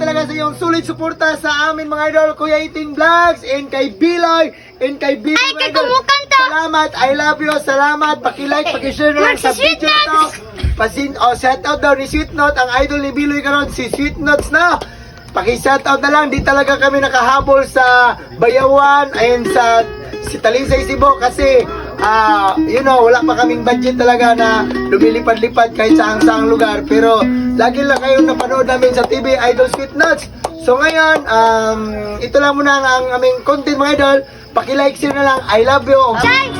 talaga sa iyong sulit suporta sa amin mga idol, Kuya Iting Vlogs, and kay Biloy, and kay Biloy. Ay, kay kumukanta. Salamat, I love you, salamat, pakilike, pakishare na lang sa video to. notes. Pasin, oh, shout out daw ni Sweet Note, ang idol ni Biloy karon si Sweet Notes na. Paki-shout out na lang, di talaga kami nakahabol sa Bayawan and sa si Talisay Cebu kasi ah, you know, wala pa kaming budget talaga na lumilipad-lipad kahit saang saang lugar. Pero lagi lang kayong napanood namin sa TV Idol Sweet Nuts. So ngayon, um, ito lang muna ang, ang aming content mga idol. Paki-like share na lang. I love you. Guys,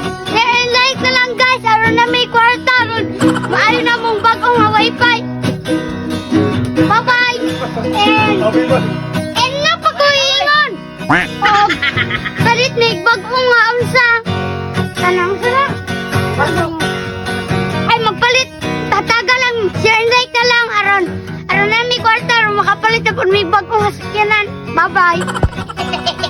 like na lang guys. Aron na may kwarta. Aron, maayo na mong bagong nga wifi. Bye-bye. And, and na pag-uingon. Oh, Hapon may bagong sasakyanan. Bye-bye.